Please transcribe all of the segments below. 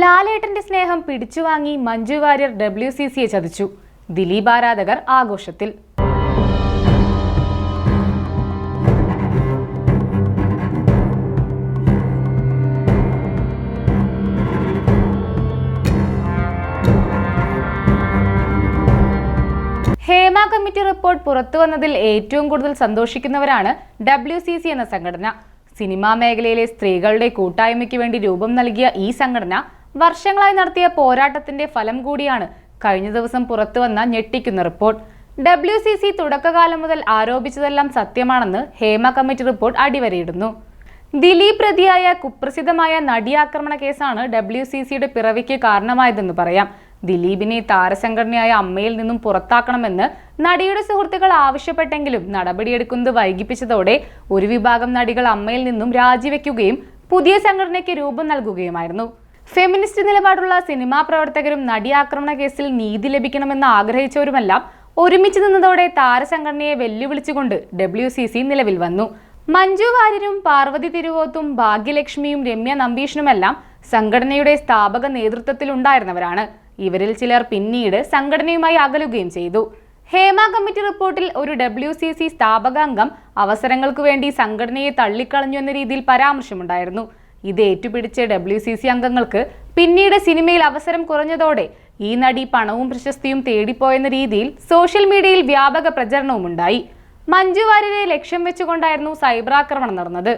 ലാലേട്ടന്റെ സ്നേഹം പിടിച്ചുവാങ്ങി മഞ്ജു വാര്യർ ഡബ്ല്യു സി സിയെ ചതിച്ചു. ദിലീപ് ആരാധകർ ആഘോഷത്തിൽ. ഹേമ കമ്മിറ്റി റിപ്പോർട്ട് പുറത്തു വന്നതിൽ ഏറ്റവും കൂടുതൽ സന്തോഷിക്കുന്നവരാണ് ഡബ്ല്യു സി സി എന്ന സംഘടന. സിനിമാ മേഖലയിലെ സ്ത്രീകളുടെ കൂട്ടായ്മയ്ക്ക് വേണ്ടി രൂപം നൽകിയ ഈ സംഘടന വർഷങ്ങളായി നടത്തിയ പോരാട്ടത്തിന്റെ ഫലം കൂടിയാണ് കഴിഞ്ഞ ദിവസം പുറത്തുവന്ന ഞെട്ടിക്കുന്ന റിപ്പോർട്ട്. ഡബ്ല്യു സി സി തുടക്കകാലം മുതൽ ആരോപിച്ചതെല്ലാം സത്യമാണെന്ന് ഹേമ കമ്മിറ്റി റിപ്പോർട്ട് അടിവരയിടുന്നു. ദിലീപ് പ്രതിയായ കുപ്രസിദ്ധമായ നടി ആക്രമണ കേസാണ് ഡബ്ല്യു സി സിയുടെ പിറവിക്ക് കാരണമായതെന്ന് പറയാം. ദിലീപിനെ താരസംഘടനയായ അമ്മയിൽ നിന്നും പുറത്താക്കണമെന്ന് നടിയുടെ സുഹൃത്തുക്കൾ ആവശ്യപ്പെട്ടെങ്കിലും നടപടിയെടുക്കുന്നത് വൈകിപ്പിച്ചതോടെ ഒരു വിഭാഗം നടികൾ അമ്മയിൽ നിന്നും രാജിവെക്കുകയും പുതിയ സംഘടനയ്ക്ക് രൂപം നൽകുകയുമായിരുന്നു. ഫെമിനിസ്റ്റ് നിലപാടുള്ള സിനിമാ പ്രവർത്തകരും നടിയാക്രമണ കേസിൽ നീതി ലഭിക്കണമെന്ന് ആഗ്രഹിച്ചവരുമെല്ലാം ഒരുമിച്ച് നിന്നതോടെ താരസംഘടനയെ വെല്ലുവിളിച്ചുകൊണ്ട് ഡബ്ല്യു സി സി നിലവിൽ വന്നു. മഞ്ജു വാര്യരും പാർവതി തിരുവോത്തും ഭാഗ്യലക്ഷ്മിയും രമ്യ നമ്പീഷനുമെല്ലാം സംഘടനയുടെ സ്ഥാപക നേതൃത്വത്തിലുണ്ടായിരുന്നവരാണ് ഇവരിൽ ചിലർ പിന്നീട് സംഘടനയുമായി അകലുകയും ചെയ്തു. ഹേമ കമ്മിറ്റി റിപ്പോർട്ടിൽ ഒരു ഡബ്ല്യു സി സി സ്ഥാപകാംഗം അവസരങ്ങൾക്കു വേണ്ടി സംഘടനയെ തള്ളിക്കളഞ്ഞു എന്ന രീതിയിൽ പരാമർശമുണ്ടായിരുന്നു. ഇത് ഏറ്റുപിടിച്ച ഡബ്ല്യു സി സി അംഗങ്ങൾക്ക് പിന്നീട് സിനിമയിൽ അവസരം കുറഞ്ഞതോടെ ഈ നടി പണവും പ്രശസ്തിയും തേടിപ്പോയെന്ന രീതിയിൽ സോഷ്യൽ മീഡിയയിൽ വ്യാപക പ്രചരണവും ഉണ്ടായി. മഞ്ജു വാര്യരെ ലക്ഷ്യം വെച്ചുകൊണ്ടായിരുന്നു സൈബർ ആക്രമണം നടന്നത്.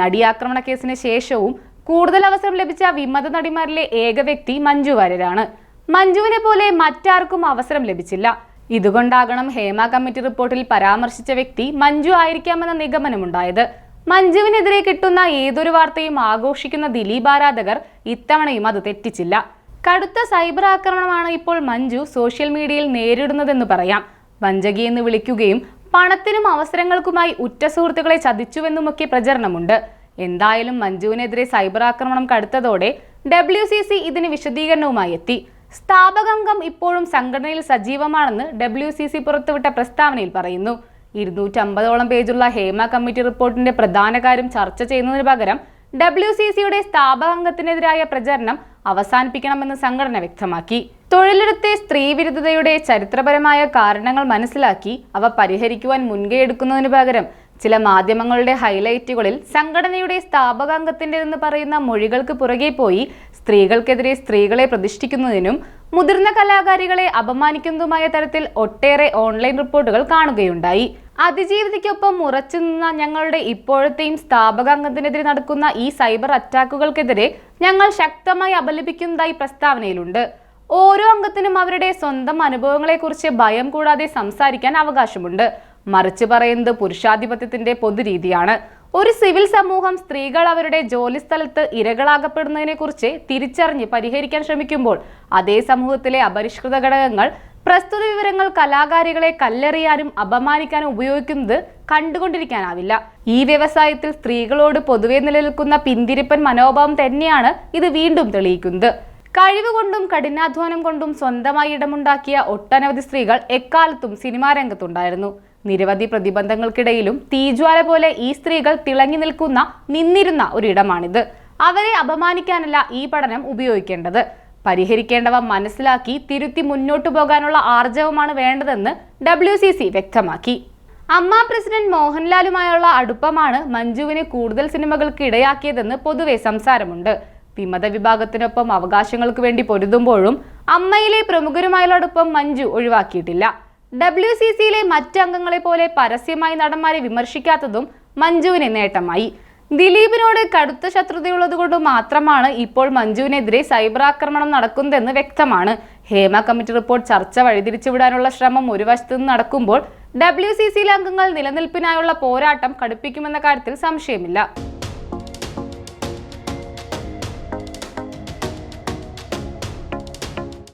നടി ആക്രമണ കേസിന് ശേഷവും കൂടുതൽ അവസരം ലഭിച്ച വിമത നടിമാരിലെ ഏക വ്യക്തി മഞ്ജു വാര്യരാണ്. മഞ്ജുവിനെ പോലെ മറ്റാർക്കും അവസരം ലഭിച്ചില്ല. ഇതുകൊണ്ടാകണം ഹേമ കമ്മിറ്റി റിപ്പോർട്ടിൽ പരാമർശിച്ച വ്യക്തി മഞ്ജു ആയിരിക്കാമെന്ന നിഗമനമുണ്ടായത്. മഞ്ജുവിനെതിരെ കിട്ടുന്ന ഏതൊരു വാർത്തയും ആഘോഷിക്കുന്ന ദിലീപ് ആരാധകർ ഇത്തവണയും അത് തെറ്റിച്ചില്ല. കടുത്ത സൈബർ ആക്രമണമാണ് ഇപ്പോൾ മഞ്ജു സോഷ്യൽ മീഡിയയിൽ നേരിടുന്നതെന്ന് പറയാം. വഞ്ചകി എന്ന് വിളിക്കുകയും പണത്തിനും അവസരങ്ങൾക്കുമായി ഉറ്റ സുഹൃത്തുക്കളെ ചതിച്ചുവെന്നുമൊക്കെ പ്രചരണമുണ്ട്. എന്തായാലും മഞ്ജുവിനെതിരെ സൈബർ ആക്രമണം കടുത്തതോടെ ഡബ്ല്യു സി സി ഇതിന് വിശദീകരണവുമായി എത്തി. സ്ഥാപകാംഗം ഇപ്പോഴും സംഘടനയിൽ സജീവമാണെന്ന് ഡബ്ല്യു സി സി പുറത്തുവിട്ട പ്രസ്താവനയിൽ പറയുന്നു. ഇരുന്നൂറ്റമ്പതോളം പേജുള്ള ഹേമ കമ്മിറ്റി റിപ്പോർട്ടിന്റെ പ്രധാന കാര്യം ചർച്ച ചെയ്യുന്നതിന് പകരം ഡബ്ല്യു സി സിയുടെ സ്ഥാപകാംഗത്തിനെതിരായ പ്രചരണം അവസാനിപ്പിക്കണമെന്ന് സംഘടന വ്യക്തമാക്കി. തൊഴിലിടത്തെ സ്ത്രീവിരുദ്ധതയുടെ ചരിത്രപരമായ കാരണങ്ങൾ മനസ്സിലാക്കി അവ പരിഹരിക്കുവാൻ മുൻകൈയെടുക്കുന്നതിന് പകരം ചില മാധ്യമങ്ങളുടെ ഹൈലൈറ്റുകളിൽ സംഘടനയുടെ സ്ഥാപകാംഗത്തിന്റെതെന്ന് പറയുന്ന മൊഴികൾക്ക് പുറകെ പോയി സ്ത്രീകൾക്കെതിരെ സ്ത്രീകളെ പ്രതിഷ്ഠിക്കുന്നതിനും മുതിർന്ന കലാകാരികളെ അപമാനിക്കുന്നതുമായ തരത്തിൽ ഒട്ടേറെ ഓൺലൈൻ റിപ്പോർട്ടുകൾ കാണുകയുണ്ടായി. അതിജീവിതയ്ക്കൊപ്പം ഉറച്ചു നിന്ന ഞങ്ങളുടെ ഇപ്പോഴത്തെയും സ്ഥാപകാംഗത്തിനെതിരെ നടക്കുന്ന ഈ സൈബർ അറ്റാക്കുകൾക്കെതിരെ ഞങ്ങൾ ശക്തമായി അപലപിക്കുന്നതായി പ്രസ്താവനയിലുണ്ട്. ഓരോ അംഗത്തിനും അവരുടെ സ്വന്തം അനുഭവങ്ങളെക്കുറിച്ച് ഭയം കൂടാതെ സംസാരിക്കാൻ അവകാശമുണ്ട്. മറിച്ച് പറയുന്നത് പുരുഷാധിപത്യത്തിന്റെ പൊതുരീതിയാണ്. ഒരു സിവിൽ സമൂഹം സ്ത്രീകൾ അവരുടെ ജോലിസ്ഥലത്ത് ഇരകളാകപ്പെടുന്നതിനെ കുറിച്ച് തിരിച്ചറിഞ്ഞ് പരിഹരിക്കാൻ ശ്രമിക്കുമ്പോൾ അതേ സമൂഹത്തിലെ അപരിഷ്കൃത ഘടകങ്ങൾ പ്രസ്തുത വിവരങ്ങൾ കലാകാരികളെ കല്ലെറിയാനും അപമാനിക്കാനും ഉപയോഗിക്കുന്നത് കണ്ടുകൊണ്ടിരിക്കാനാവില്ല. ഈ വ്യവസായത്തിൽ സ്ത്രീകളോട് പൊതുവെ നിലനിൽക്കുന്ന പിന്തിരിപ്പൻ മനോഭാവം തന്നെയാണ് ഇത് വീണ്ടും തെളിയിക്കുന്നത്. കഴിവുകൊണ്ടും കഠിനാധ്വാനം കൊണ്ടും സ്വന്തമായി ഇടമുണ്ടാക്കിയ ഒട്ടനവധി സ്ത്രീകൾ എക്കാലത്തും സിനിമാ രംഗത്തുണ്ടായിരുന്നു. നിരവധി പ്രതിബന്ധങ്ങൾക്കിടയിലും തീജ്വാല പോലെ ഈ സ്ത്രീകൾ തിളങ്ങി നിൽക്കുന്ന നിന്നിരുന്ന ഒരിടമാണിത്. അവരെ അപമാനിക്കാനല്ല ഈ പഠനം ഉപയോഗിക്കേണ്ടത്. പരിഹരിക്കേണ്ടവ മനസ്സിലാക്കി തിരുത്തി മുന്നോട്ടു പോകാനുള്ള ആർജവമാണ് വേണ്ടതെന്ന് ഡബ്ല്യു സി സി വ്യക്തമാക്കി. അമ്മ പ്രസിഡന്റ് മോഹൻലാലുമായുള്ള അടുപ്പമാണ് മഞ്ജുവിനെ കൂടുതൽ സിനിമകൾക്ക് ഇടയാക്കിയതെന്ന് പൊതുവെ സംസാരമുണ്ട്. വിമത വിഭാഗത്തിനൊപ്പം അവകാശങ്ങൾക്ക് വേണ്ടി പൊരുതുമ്പോഴും അമ്മയിലെ പ്രമുഖരുമായുള്ള അടുപ്പം മഞ്ജു ഒഴിവാക്കിയിട്ടില്ല. ഡബ്ല്യു സി സിയിലെ മറ്റ് അംഗങ്ങളെ പോലെ പരസ്യമായി നടന്മാരെ വിമർശിക്കാത്തതും മഞ്ജുവിനെ നേട്ടമായി. ദിലീപിനോട് കടുത്ത ശത്രുതയുള്ളതുകൊണ്ട് മാത്രമാണ് ഇപ്പോൾ മഞ്ജുവിനെതിരെ സൈബർ ആക്രമണം നടക്കുന്നതെന്ന് വ്യക്തമാണ്. ഹേമ കമ്മിറ്റി റിപ്പോർട്ട് ചർച്ച വഴിതിരിച്ചുവിടാനുള്ള ശ്രമം ഒരു വശത്തു നിന്ന് നടക്കുമ്പോൾ ഡബ്ല്യു സി സിയിലെ അംഗങ്ങൾ നിലനിൽപ്പിനായുള്ള പോരാട്ടം കടുപ്പിക്കുമെന്ന കാര്യത്തിൽ സംശയമില്ല.